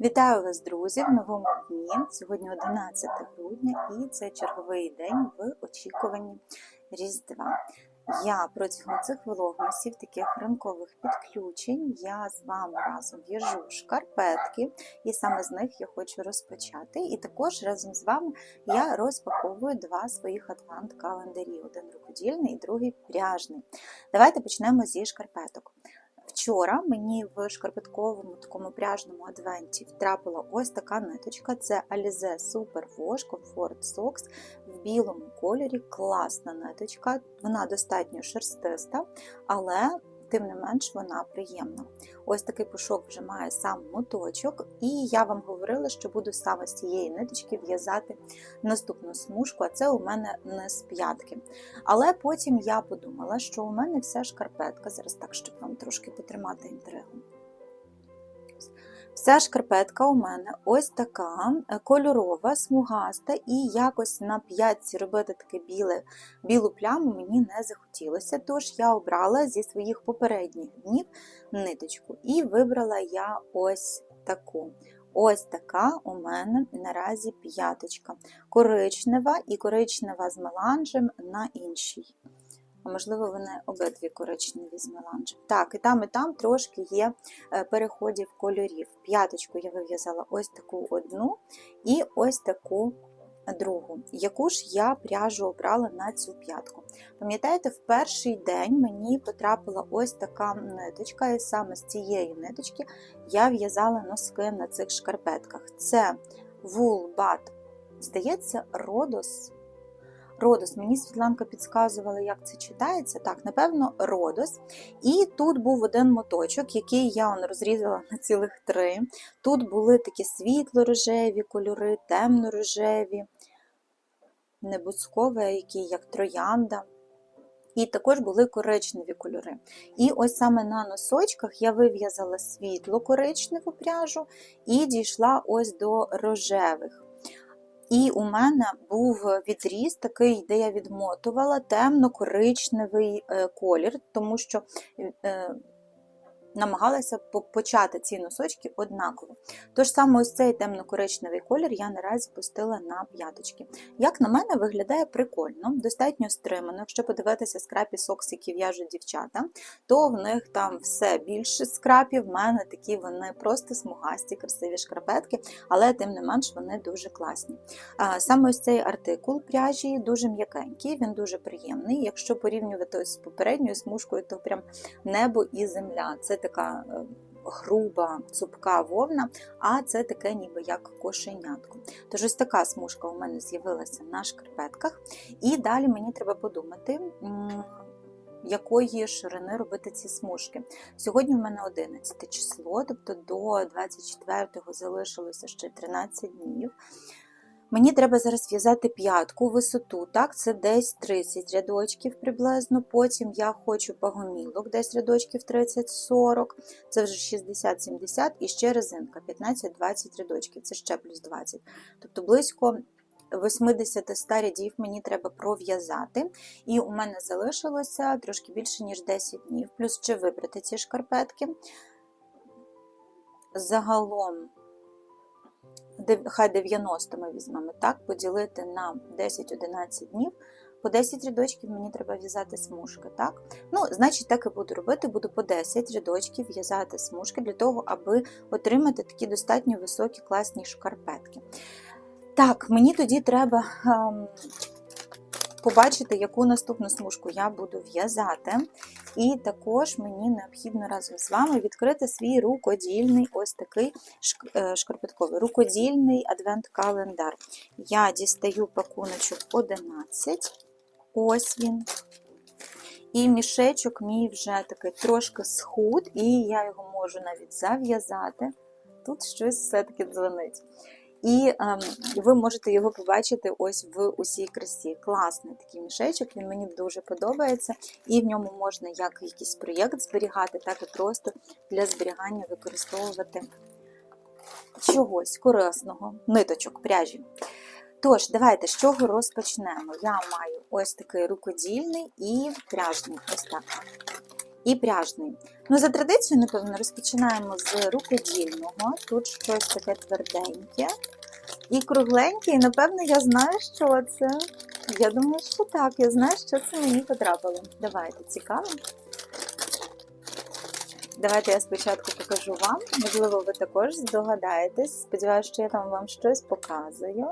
Вітаю вас, друзі, в новому дні. Сьогодні 11 грудня і це черговий день в очікуванні Різдва. Я протягом цих вологностів, таких ранкових підключень, я з вами разом в'яжу шкарпетки, і саме з них я хочу розпочати. І також разом з вами я розпаковую два своїх адвант-календарі: один рукодільний і другий пряжний. Давайте почнемо зі шкарпеток. Вчора мені в шкарпетковому такому пряжному адвенті втрапила ось така ниточка. Це Alize Super Wash Comfort Socks в білому кольорі. Класна ниточка, вона достатньо шерстиста, але тим не менш вона приємна. Ось такий пушок вже має сам моточок, і я вам говорила, що буду саме з цієї ниточки в'язати наступну смужку, а це у мене не з п'ятки. Але потім я подумала, що у мене вся шкарпетка, зараз так, щоб вам трошки потримати інтригу. Вся шкарпетка у мене ось така е, кольорова, смугаста, і якось на п'ятці робити таке біле, білу пляму мені не захотілося. Тож я обрала зі своїх попередніх днів ниточку і вибрала я ось таку. Ось така у мене наразі п'яточка. Коричнева і коричнева з меланжем на іншій а можливо, вони обидві коричневі з меланжем. Так, і там, і там трошки є е, переходів кольорів. П'яточку я вив'язала ось таку одну і ось таку другу, яку ж я пряжу обрала на цю п'ятку. Пам'ятаєте, в перший день мені потрапила ось така ниточка, і саме з цієї ниточки я в'язала носки на цих шкарпетках. Це Bat, здається, Родос Родос. Мені Світланка підказувала, як це читається. Так, напевно, Родос. І тут був один моточок, який я он розрізала на цілих три. Тут були такі світло-рожеві кольори, темно-рожеві, небускові, які як троянда. І також були коричневі кольори. І ось саме на носочках я вив'язала світло коричневу пряжу і дійшла ось до рожевих. І у мене був відріз такий, де я відмотувала темно-коричневий е, колір, тому що е, намагалася почати ці носочки однаково. Тож саме ось цей темно-коричневий колір я наразі пустила на п'яточки. Як на мене, виглядає прикольно, достатньо стримано. Якщо подивитися скрапі сокс, які в'яжуть дівчата, то в них там все більше скрапів, в мене такі вони просто смугасті, красиві шкарпетки, але тим не менш вони дуже класні. Саме ось цей артикул пряжі дуже м'якенький, він дуже приємний. Якщо порівнювати з попередньою смужкою, то прям небо і земля. Це така е, груба, цупка вовна, а це таке ніби як кошенятко. Тож ось така смужка у мене з'явилася на шкарпетках. І далі мені треба подумати. Якої ширини робити ці смужки. Сьогодні в мене 11 число, тобто до 24-го залишилося ще 13 днів. Мені треба зараз в'язати п'ятку висоту, так, це десь 30 рядочків приблизно. Потім я хочу пагомілок, десь рядочків 30-40, це вже 60-70 і ще резинка 15-20 рядочків, це ще плюс 20. Тобто близько 80-100 рядів мені треба пров'язати. І у мене залишилося трошки більше, ніж 10 днів, плюс ще вибрати ці шкарпетки. Загалом хай 90 ми візьмемо так, поділити на 10-11 днів. По 10 рядочків мені треба в'язати смужки. так? Ну, Значить, так і буду робити, буду по 10 рядочків в'язати смужки для того, аби отримати такі достатньо високі класні шкарпетки. Так, мені тоді треба ем, побачити, яку наступну смужку я буду в'язати. І також мені необхідно разом з вами відкрити свій рукодільний ось такий е, шкарпетковий рукодільний адвент-календар. Я дістаю пакуночок 11, ось він. І мішечок мій вже такий трошки схуд, і я його можу навіть зав'язати. Тут щось все-таки дзвонить. І ем, ви можете його побачити ось в усій красі. Класний такий мішечок, він мені дуже подобається, і в ньому можна як якийсь проєкт зберігати, так і просто для зберігання використовувати чогось корисного, ниточок, пряжі. Тож, давайте з чого розпочнемо. Я маю ось такий рукодільний і пряжний. Ось так. І пряжний. Ну, за традицією, напевно, розпочинаємо з рукодільного. Тут щось таке тверденьке і кругленьке, і напевно я знаю, що це. Я думаю, що так, я знаю, що це мені потрапило. Давайте, цікаво. Давайте я спочатку покажу вам. Можливо, ви також здогадаєтесь. Сподіваюся, що я там вам щось показую.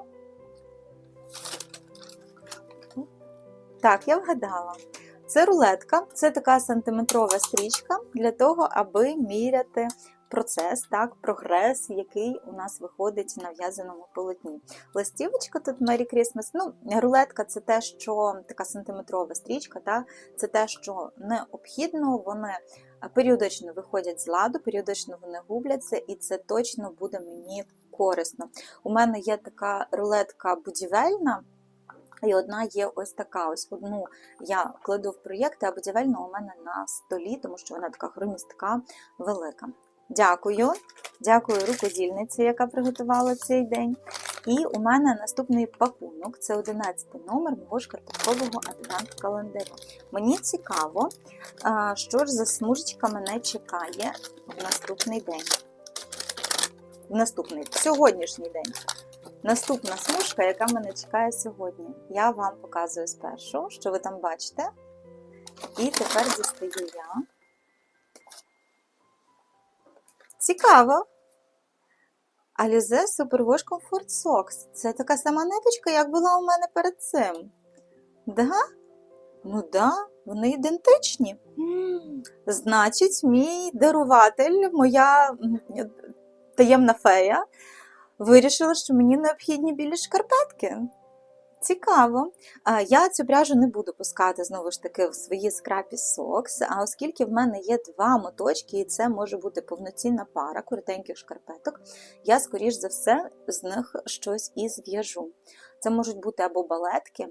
Так, я вгадала. Це рулетка, це така сантиметрова стрічка для того, аби міряти процес, так, прогрес, який у нас виходить на в'язаному полотні. Листівочка тут Merry Christmas. Ну, рулетка це те, що така сантиметрова стрічка, так, це те, що необхідно, вони періодично виходять з ладу, періодично вони губляться, і це точно буде мені корисно. У мене є така рулетка будівельна. І одна є ось така. Ось одну я кладу в проєкти, а будівельна у мене на столі, тому що вона така хромістка велика. Дякую. Дякую рукодільниці, яка приготувала цей день. І у мене наступний пакунок це 11 номер мого шкарпеткового адвент-календаря. Мені цікаво, що ж за смужечка мене чекає в наступний день. В наступний, в сьогоднішній день. Наступна смужка, яка мене чекає сьогодні. Я вам показую спершу, що ви там бачите. І тепер дістаю я. Цікаво! Alize Superwash Comfort Socks. Це така сама ниточка, як була у мене перед цим. Да? Ну да, вони ідентичні. Значить, мій даруватель, моя таємна фея, вирішила, що мені необхідні білі шкарпетки. Цікаво. Я цю пряжу не буду пускати знову ж таки в свої скрапі сокс, а оскільки в мене є два моточки, і це може бути повноцінна пара коротеньких шкарпеток, я, скоріш за все, з них щось і зв'яжу. Це можуть бути або балетки,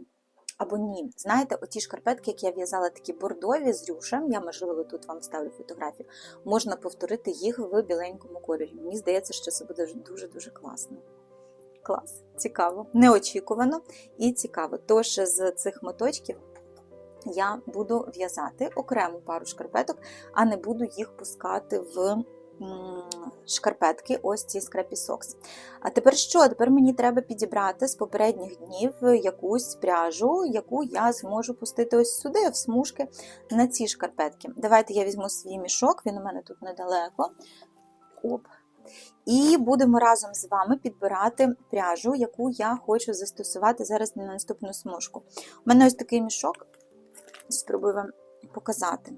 або ні. Знаєте, оті шкарпетки, які я в'язала такі бордові з рюшем, я, можливо, тут вам ставлю фотографію, можна повторити їх в біленькому кольорі. Мені здається, що це буде дуже-дуже класно. Клас, цікаво, неочікувано і цікаво. Тож з цих моточків я буду в'язати окрему пару шкарпеток, а не буду їх пускати в шкарпетки, ось ці Scrappy Socks. А тепер що? Тепер мені треба підібрати з попередніх днів якусь пряжу, яку я зможу пустити ось сюди, в смужки на ці шкарпетки. Давайте я візьму свій мішок, він у мене тут недалеко. Оп. І будемо разом з вами підбирати пряжу, яку я хочу застосувати зараз на наступну смужку. У мене ось такий мішок, спробую вам показати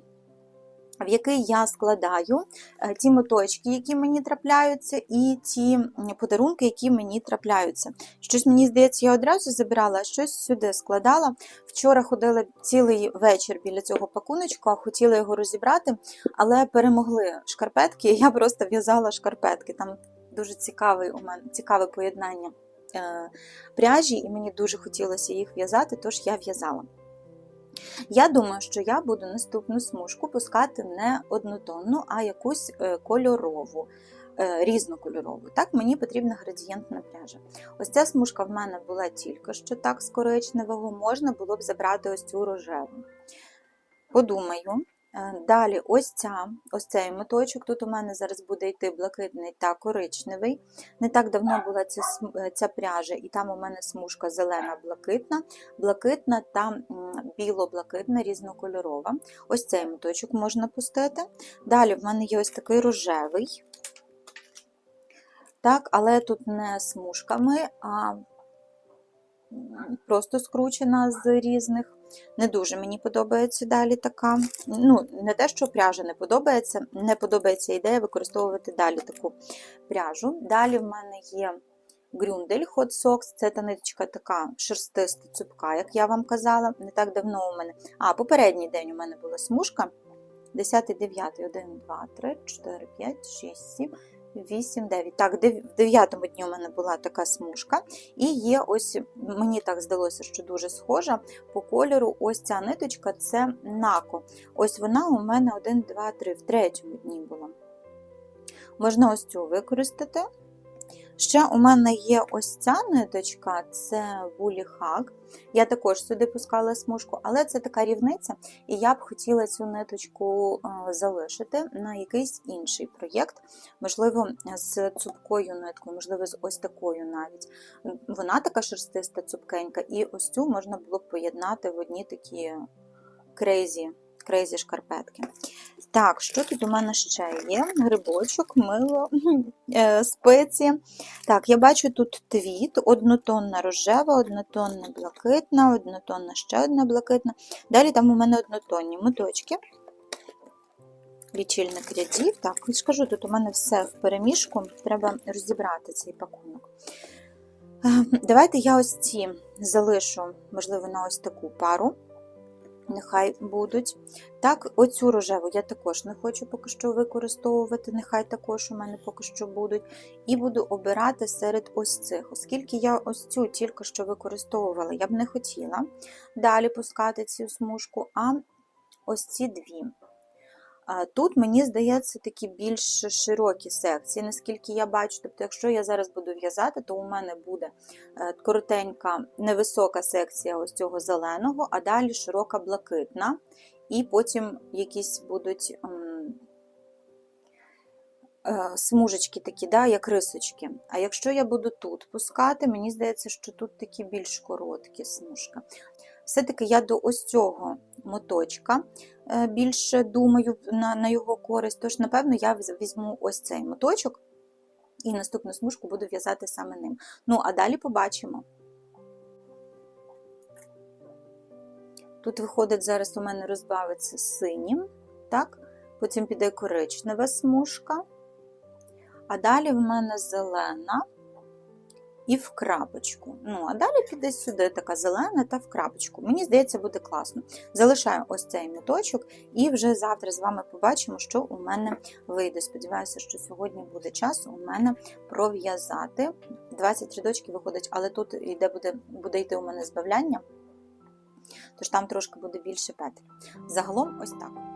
в який я складаю е, ті моточки, які мені трапляються, і ті подарунки, які мені трапляються. Щось, мені здається, я одразу забирала, а щось сюди складала. Вчора ходила цілий вечір біля цього пакуночка, хотіла його розібрати, але перемогли шкарпетки, я просто в'язала шкарпетки. Там дуже цікавий у мене цікаве поєднання е, пряжі, і мені дуже хотілося їх в'язати, тож я в'язала. Я думаю, що я буду наступну смужку пускати не однотонну, а якусь е, кольорову, е, різнокольорову. Так, мені потрібна градієнтна пряжа. Ось ця смужка в мене була тільки що так з коричневого, можна було б забрати ось цю рожеву. Подумаю, далі, ось ця, ось цей моточок. Тут у мене зараз буде йти блакитний та коричневий. Не так давно була ця е, ця пряжа, і там у мене смужка зелена-блакитна, блакитна та біло-блакитна, різнокольорова. Ось цей моточок можна пустити. Далі в мене є ось такий рожевий. Так, Але тут не смужками, а просто скручена з різних. Не дуже мені подобається далі така. Ну, не те, що пряжа не подобається, не подобається ідея використовувати далі таку пряжу. Далі в мене є грюндель Hot Socks, це та ниточка така шерстиста цупка, як я вам казала. Не так давно у мене. А, попередній день у мене була смужка. 10, 9, 1, 2, 3, 4, 5, 6, 7. 8, 9. Так, в 9 дні у мене була така смужка. І є ось, мені так здалося, що дуже схожа по кольору. Ось ця ниточка це нако. Ось вона у мене 1, 2, 3, в третьому дні була. Можна ось цю використати. Ще у мене є ось ця ниточка, це Woolly Hug. Я також сюди пускала смужку, але це така рівниця, і я б хотіла цю ниточку е, залишити на якийсь інший проєкт, можливо, з цупкою ниткою, можливо, з ось такою навіть. Вона така шерстиста, цупкенька, і ось цю можна було б поєднати в одні такі крейзі, крейзі шкарпетки. Так, що тут у мене ще є? Грибочок, мило, е, спеції. Так, я бачу тут твіт, однотонна рожева, однотонна блакитна, однотонна ще одна блакитна. Далі там у мене однотонні моточки. Лічильник рядів. Так, я ж тут у мене все в переміжку, треба розібрати цей пакунок. Е, Давайте я ось ці залишу, можливо, на ось таку пару. Нехай будуть. Так, оцю рожеву я також не хочу поки що використовувати, нехай також у мене поки що будуть. І буду обирати серед ось цих. Оскільки я ось цю тільки що використовувала, я б не хотіла далі пускати цю смужку, а ось ці дві. Тут, мені здається, такі більш широкі секції, наскільки я бачу. Тобто, якщо я зараз буду в'язати, то у мене буде е, коротенька, невисока секція ось цього зеленого, а далі широка блакитна, і потім якісь будуть е, смужечки такі, да, як рисочки. А якщо я буду тут пускати, мені здається, що тут такі більш короткі смужки. Все-таки я до ось цього моточка е, більше думаю на, на його користь, тож, напевно, я візьму ось цей моточок і наступну смужку буду в'язати саме ним. Ну, а далі побачимо. Тут виходить, зараз у мене розбавиться синім, так? потім піде коричнева смужка, а далі в мене зелена і в крапочку. Ну, а далі піде сюди така зелена та в крапочку. Мені здається, буде класно. Залишаю ось цей моточок, і вже завтра з вами побачимо, що у мене вийде. Сподіваюся, що сьогодні буде час у мене пров'язати. 20 рядочки виходить, але тут йде, буде, буде йти у мене збавляння, тож там трошки буде більше петель. Загалом ось так.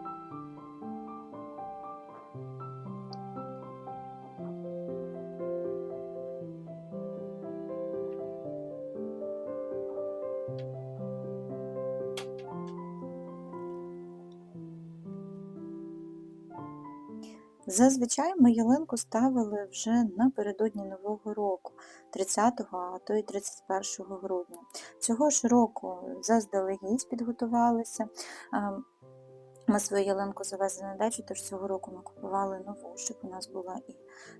Зазвичай ми ялинку ставили вже напередодні Нового року, 30-го, а то й 31 грудня. Цього ж року заздалегідь підготувалися. Ми свою ялинку завезли на дачу, тож цього року ми купували нову, щоб у нас була і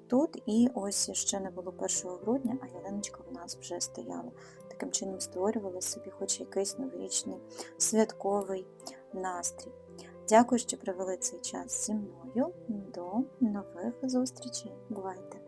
тут. І ось ще не було 1 грудня, а ялиночка в нас вже стояла. Таким чином створювали собі хоч якийсь новорічний святковий настрій. Дякую, що провели цей час зі мною. До нових зустрічей. Бувайте!